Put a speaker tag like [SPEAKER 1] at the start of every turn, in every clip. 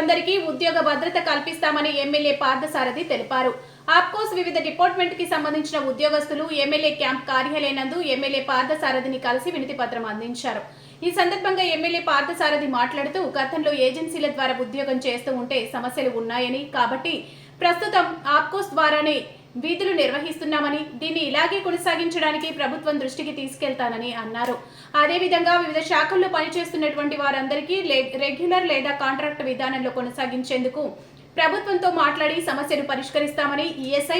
[SPEAKER 1] అందరికీ ఉద్యోగ భద్రత కల్పిస్తామని ఎమ్మెల్యే పార్థసారథి తెలిపారు. ఆప్కోస్ వివిధ డిపార్ట్మెంట్కి సంబంధించిన ఉద్యోగస్తులు ఎమ్మెల్యే క్యాంప్ కార్యాలయనందు ఎమ్మెల్యే పార్థసారథిని కలిసి వినతి పత్రం అందించారు. ఈ సందర్భంగా ఎమ్మెల్యే పార్థసారథి మాట్లాడుతూ గతంలో ఏజెన్సీల ద్వారా ఉద్యోగం చేస్తూ ఉంటే సమస్యలు ఉన్నాయని కాబట్టి ప్రస్తుతం ఆప్కోస్ ద్వారానే విధులు నిర్వహిస్తున్నామని దీన్ని ఇలాగే కొనసాగించడానికి ప్రభుత్వం దృష్టికి తీసుకెళ్తానని అన్నారు. అదేవిధంగా వివిధ శాఖల్లో పనిచేస్తున్నటువంటి వారందరికీ రెగ్యులర్ లేదా కాంట్రాక్ట్ విధానంలో కొనసాగించేందుకు ప్రభుత్వంతో మాట్లాడి సమస్యను పరిష్కరిస్తామని ఈఎస్ఐ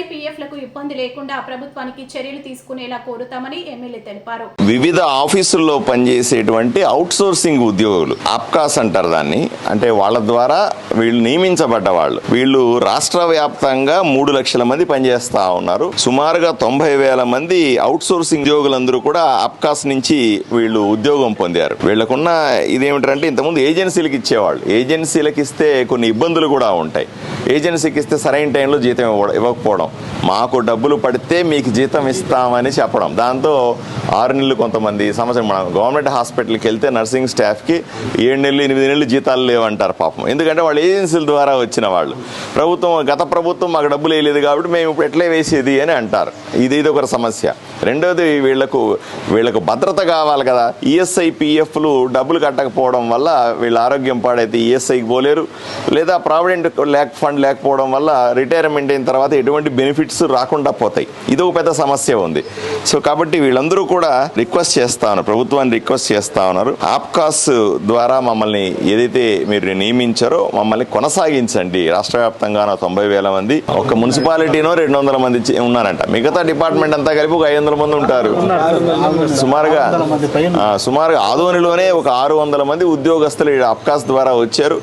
[SPEAKER 1] ఇబ్బంది లేకుండా ప్రభుత్వానికి చర్యలు తీసుకునేలా కోరుతామని ఎమ్మెల్యే తెలిపారు.
[SPEAKER 2] వివిధ ఆఫీసుల్లో పనిచేసేటువంటి అవుట్ సోర్సింగ్ ఉద్యోగులు అప్కాస్ అంటారు దాన్ని. అంటే వాళ్ళ ద్వారా వీళ్ళు నియమించబడ్డ వాళ్ళు. వీళ్ళు రాష్ట్ర వ్యాప్తంగా మూడు లక్షల మంది పనిచేస్తా ఉన్నారు. సుమారుగా తొంభై వేల మంది అవుట్ సోర్సింగ్ ఉద్యోగులందరూ కూడా అప్కాస్ నుంచి వీళ్ళు ఉద్యోగం పొందారు. వీళ్ళకున్న ఇదేమిటంటే ఇంతకుముందు ఏజెన్సీలకు ఇచ్చేవాళ్ళు. ఏజెన్సీలకు ఇస్తే కొన్ని ఇబ్బందులు కూడా ఉంటాయి. right. ఏజెన్సీకి ఇస్తే సరైన టైంలో జీతం ఇవ్వడం ఇవ్వకపోవడం. మాకు డబ్బులు పడితే మీకు జీతం ఇస్తామని చెప్పడం. దాంతో ఆరు నెలలు కొంతమంది సంవత్సరం మనం గవర్నమెంట్ హాస్పిటల్కి వెళ్తే నర్సింగ్ స్టాఫ్కి ఏడు నెలలు ఎనిమిది నెలలు జీతాలు లేవంటారు పాపం. ఎందుకంటే వాళ్ళు ఏజెన్సీల ద్వారా వచ్చిన వాళ్ళు. ప్రభుత్వం గత ప్రభుత్వం మాకు డబ్బులు వేయలేదు కాబట్టి మేము ఇప్పుడు ఎట్లే వేసేది అని అంటారు. ఇది ఇది ఒక సమస్య. రెండవది వీళ్ళకు వీళ్ళకు భద్రత కావాలి కదా. ఈఎస్ఐ పిఎఫ్లు డబ్బులు కట్టకపోవడం వల్ల వీళ్ళ ఆరోగ్యం పాడైతే ఈఎస్ఐకి పోలేరు. లేదా ప్రావిడెంట్ లేక ఫండ్ లేకపోవడం వల్ల రిటైర్మెంట్ అయిన తర్వాత ఎటువంటి బెనిఫిట్స్ రాకుండా పోతాయి. ఇది ఒక పెద్ద సమస్య ఉంది. సో కాబట్టి వీళ్ళందరూ కూడా రిక్వెస్ట్ చేస్తా ఉన్నారు. ప్రభుత్వాన్ని రిక్వెస్ట్ చేస్తా ఉన్నారు. ఆప్కాస్ ద్వారా మమ్మల్ని ఏదైతే మీరు నియమించారో మమ్మల్ని కొనసాగించండి. రాష్ట్ర వ్యాప్తంగా తొంభై వేల మంది ఒక మున్సిపాలిటీనో రెండు వందల మంది ఉన్నారంట. మిగతా డిపార్ట్మెంట్ అంతా కలిపి ఒక ఐదు వందల మంది ఉంటారు. సుమారుగా సుమారుగా ఆదోనిలోనే ఒక ఆరు వందల మంది ఉద్యోగస్తులు ఈ అప్కాస్ ద్వారా వచ్చారు.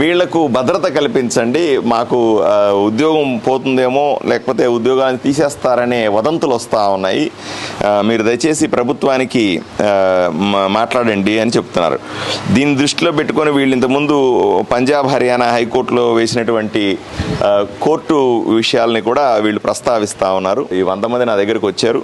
[SPEAKER 2] వీళ్ళకు భద్రత కల్పించండి. మాకు ఉద్యోగం పోతుందేమో లేకపోతే ఉద్యోగాన్ని తీసేస్తారనే వదంతులు వస్తూ ఉన్నాయి. మీరు దయచేసి ప్రభుత్వానికి మా- మాట్లాడండి అని చెప్తున్నారు. దీన్ని దృష్టిలో పెట్టుకొని వీళ్ళు ఇంతకుముందు పంజాబ్ హర్యానా హైకోర్టులో వేసినటువంటి కోర్టు విషయాల్ని కూడా వీళ్ళు ప్రస్తావిస్తూ ఉన్నారు. ఈ వంద మంది నా దగ్గరకు వచ్చారు.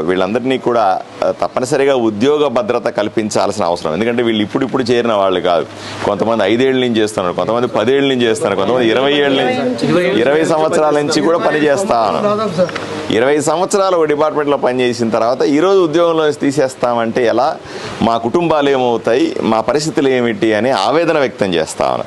[SPEAKER 2] వీళ్ళందరినీ కూడా తప్పనిసరిగా ఉద్యోగ భద్రత కల్పించాల్సిన అవసరం. ఎందుకంటే వీళ్ళు ఇప్పుడిప్పుడు చేరిన వాళ్ళు కాదు. కొంతమంది ఐదేళ్ళ నుంచి చేస్తున్నారు కొంతమంది పదేళ్ళ నుంచి చేస్తున్నారు కొంతమంది ఇరవై ఏళ్ళ నుంచి ఇరవై సంవత్సరాల నుంచి కూడా పనిచేస్తాను ఇరవై సంవత్సరాలు ఒక డిపార్ట్మెంట్లో పనిచేసిన తర్వాత ఈరోజు ఉద్యోగంలో తీసేస్తామంటే ఎలా? మా కుటుంబాలు ఏమవుతాయి? మా పరిస్థితులు ఏమిటి? అని ఆవేదన వ్యక్తం చేస్తాను